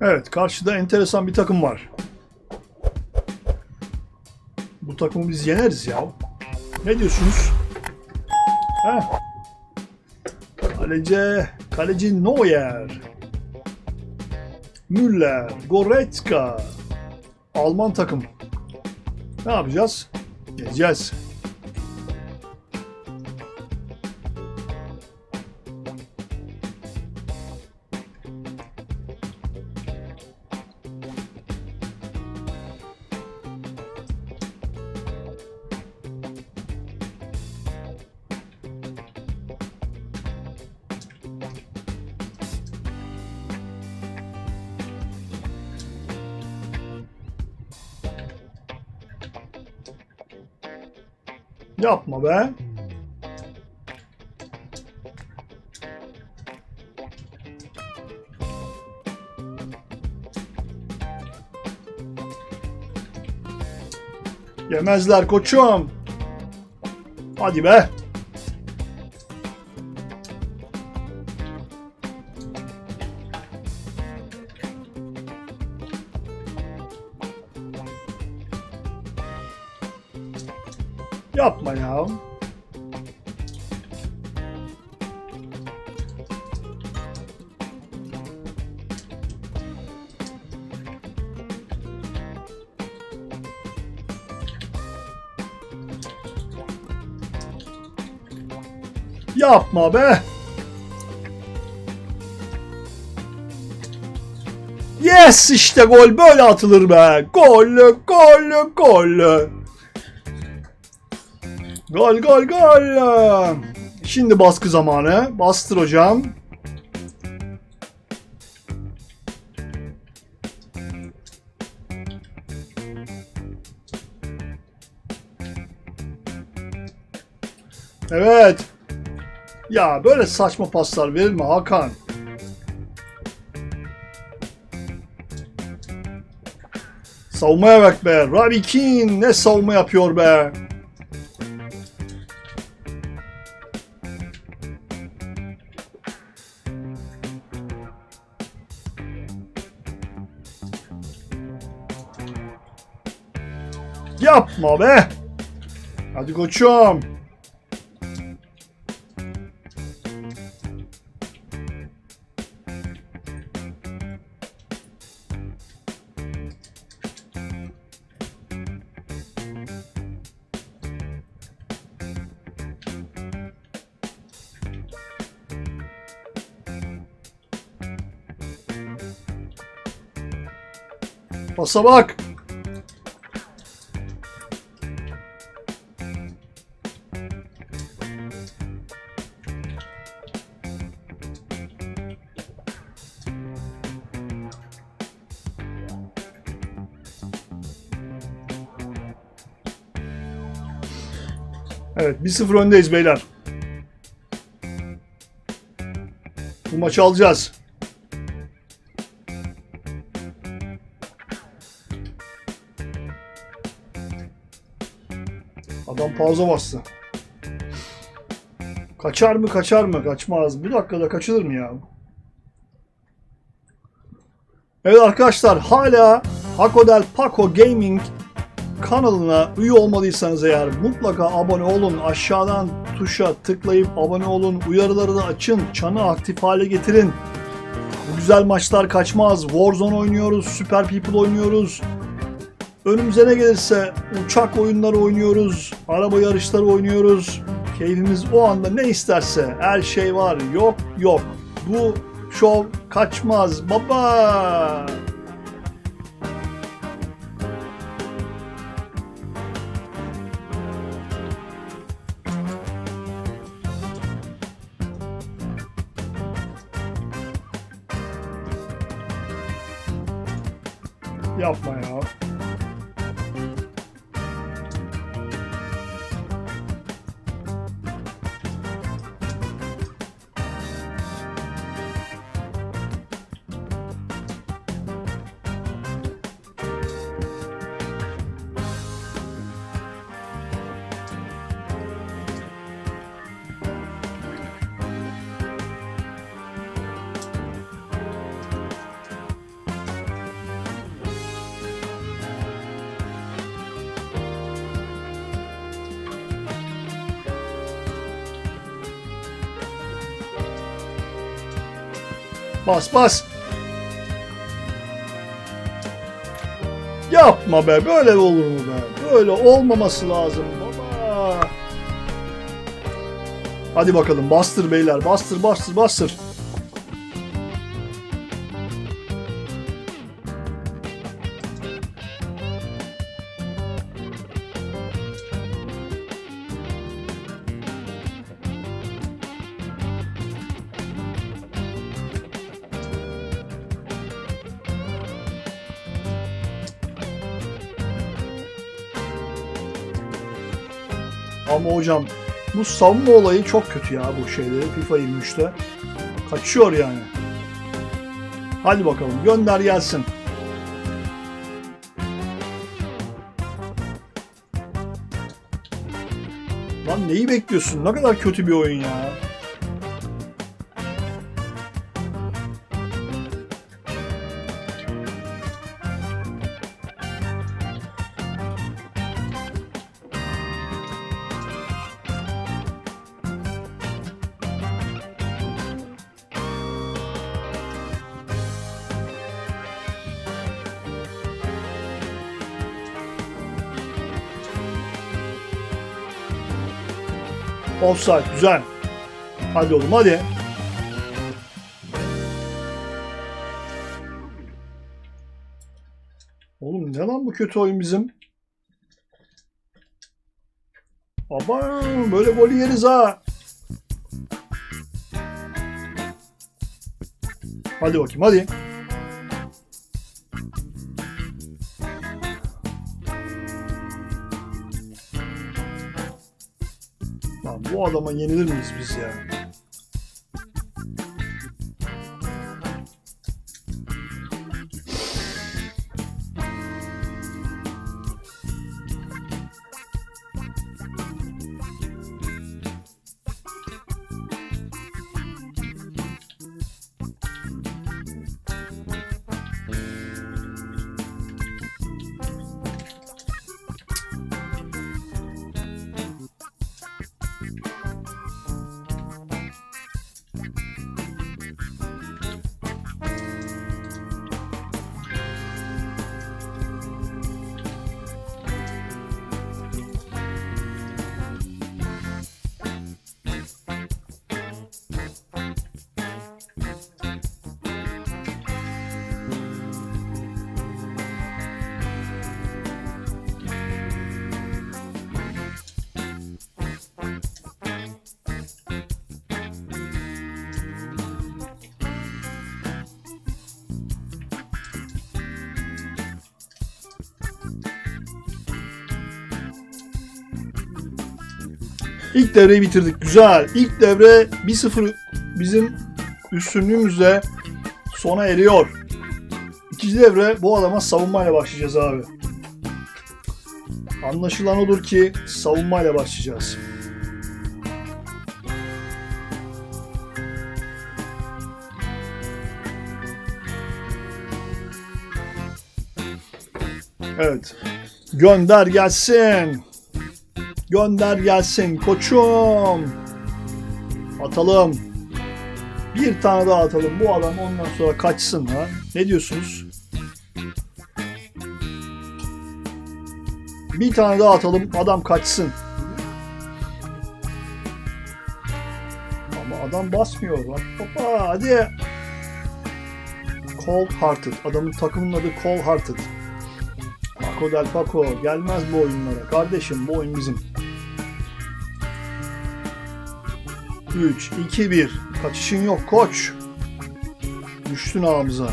Evet karşıda enteresan bir takım var. Bu takımı biz yeneriz ya. Ne diyorsunuz? Heh. Kaleci, kaleci Neuer. Müller, Goretzka. Alman takım. Ne yapacağız? Geleceğiz. Yapma be. Yemezler koçum. Hadi be. Yapma be. Yes işte gol böyle atılır be. Gol gol gol. Gol gol gol. Şimdi baskı zamanı. Bastır hocam. Evet. Ya böyle saçma paslar verilme Hakan. Savunmaya bak be. Robbie Keane ne savunma yapıyor be. Yapma be. Hadi koçum. Pasa bak. Evet 1-0 öndeyiz beyler. Bu maçı alacağız. Pauza bastı. Kaçar mı kaçar mı? Kaçmaz. Bir dakikada kaçılır mı ya? Evet arkadaşlar hala Hakodel Paco Gaming kanalına üye olmadıysanız eğer mutlaka abone olun. Aşağıdan tuşa tıklayıp abone olun. Uyarıları da açın. Çanı aktif hale getirin. Bu güzel maçlar kaçmaz. Warzone oynuyoruz. Super People oynuyoruz. Önümüze ne gelirse uçak oyunları oynuyoruz. Araba yarışları oynuyoruz. Keyfimiz o anda ne isterse her şey var. Yok yok. Bu şov kaçmaz baba. Yapma ya. Bas bas. Yapma be böyle olur mu be? Böyle olmaması lazım baba. Hadi bakalım bastır beyler bastır bastır bastır. Ama hocam bu savunma olayı çok kötü ya bu şeyleri FIFA 23'te. Kaçıyor yani. Hadi bakalım gönder gelsin. Lan neyi bekliyorsun? Ne kadar kötü bir oyun ya. Offside güzel. Hadi oğlum hadi. Oğlum ne lan bu kötü oyun bizim? Ama böyle golü yeriz ha. Hadi bakayım hadi. Bu adama yenilir miyiz biz ya? İlk devreyi bitirdik. Güzel. İlk devre 1-0 bizim üstünlüğümüzle sona eriyor. İkinci devre bu adama savunmayla başlayacağız abi. Anlaşılan odur ki savunmayla başlayacağız. Evet. Gönder gelsin. Gönder gelsin koçum. Atalım. Bir tane daha atalım. Bu adam ondan sonra kaçsın ha. Ne diyorsunuz? Bir tane daha atalım. Adam kaçsın. Ama adam basmıyor. Bak baba hadi. Cold Hearted. Adamın takımın adı Cold Hearted. Paco del Paco. Gelmez bu oyunlara. Kardeşim bu oyun bizim. 3, 2, 1. Kaçışın yok koç. Düştün ağımıza.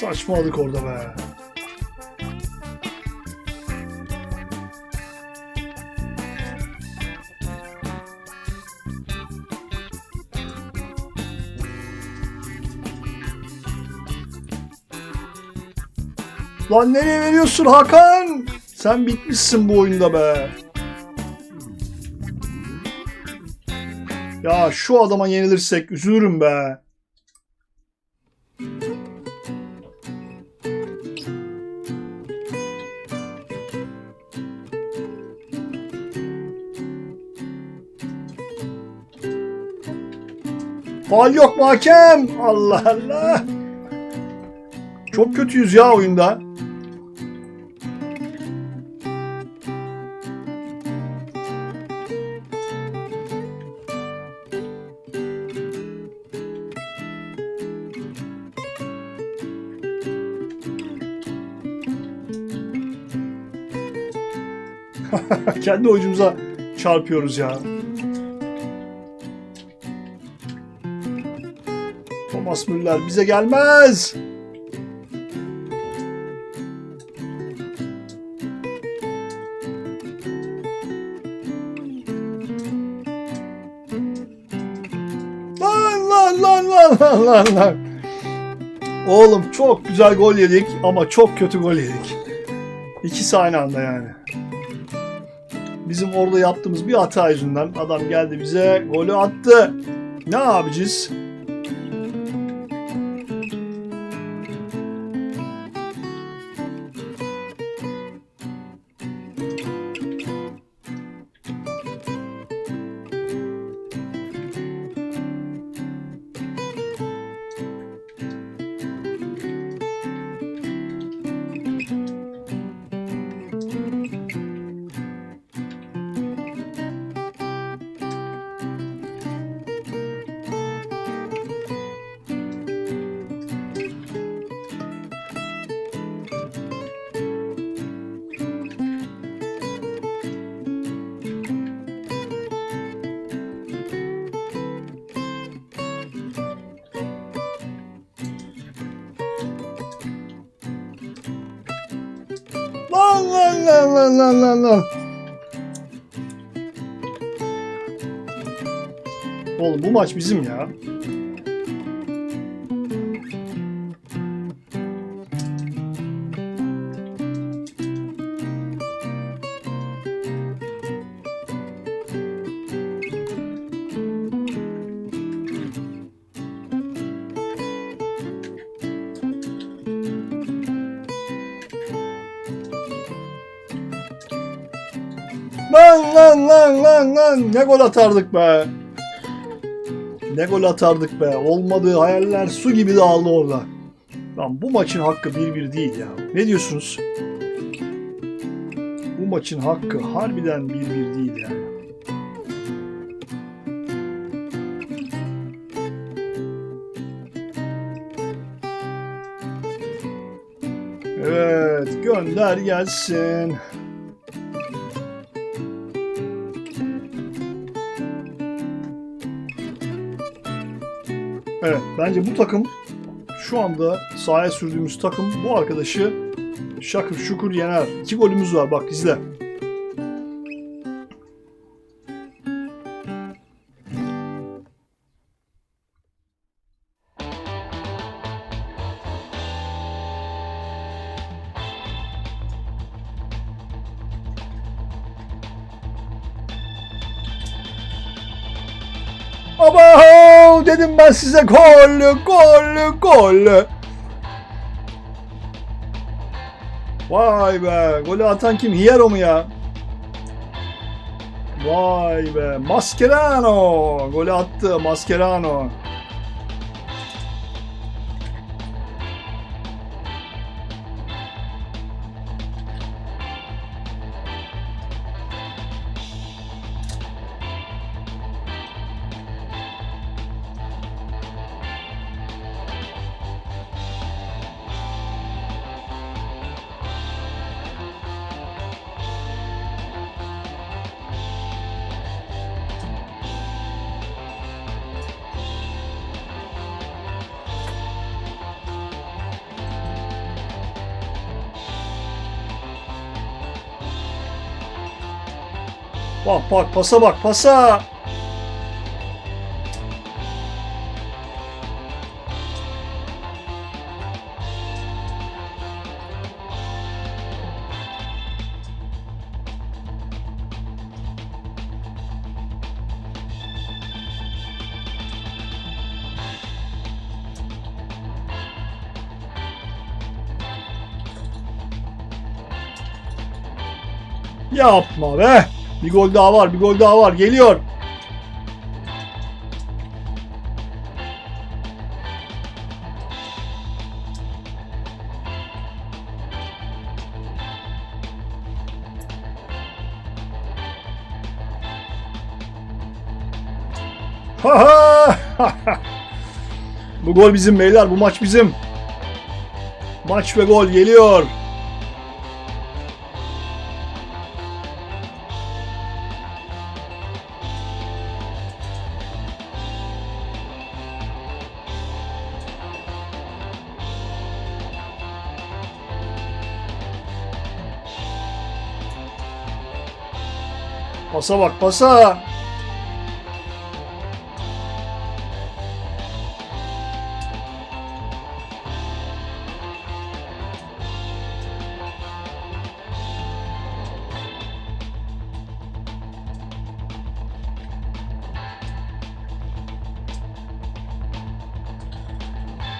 Saçmaladık orada be. Lan nereye veriyorsun Hakan? Sen bitmişsin bu oyunda be. Ya şu adama yenilirsek üzülürüm be. Faal yok mu hakem? Allah Allah. Çok kötüyüz ya oyunda. Kendi oyuncumuza çarpıyoruz ya. Thomas bize gelmez. Lan lan lan lan lan lan lan. Oğlum çok güzel gol yedik ama çok kötü gol yedik. İkisi aynı anda yani. Bizim orada yaptığımız bir hata yüzünden adam geldi bize golü attı. Ne yapacağız? Lan lan lan lan lan. Oğlum bu maç bizim ya. Lan lan ne gol atardık be. Ne gol atardık be. Olmadığı hayaller su gibi dağıldı orada. Lan bu maçın hakkı 1-1 değil ya. Ne diyorsunuz? Bu maçın hakkı harbiden 1-1 değil yani. Evet gönder gelsin. Evet bence bu takım şu anda sahaya sürdüğümüz takım bu arkadaşı şakır şukur yener. İki golümüz var bak izle. Ben size gol gol gol. Vay be golü atan kim? Hierro mu ya? Vay be Mascherano golü attı Mascherano. Bak bak pasa bak pasa. Yapma be. Bir gol daha var, bir gol daha var. Geliyor. Bu gol bizim beyler, bu maç bizim. Maç ve gol geliyor. Pasa bak pasa.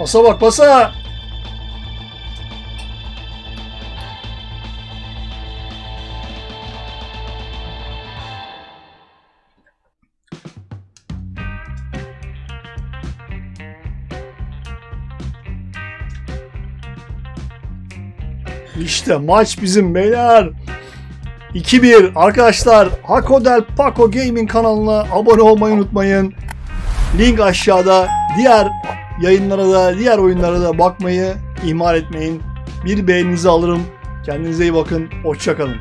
Pasa bak pasa. İşte maç bizim beyler. 2-1 arkadaşlar Hako del Paco Gaming kanalına abone olmayı unutmayın. Link aşağıda. Diğer yayınlara da diğer oyunlara da bakmayı ihmal etmeyin. Bir beğeninizi alırım. Kendinize iyi bakın. Hoşçakalın.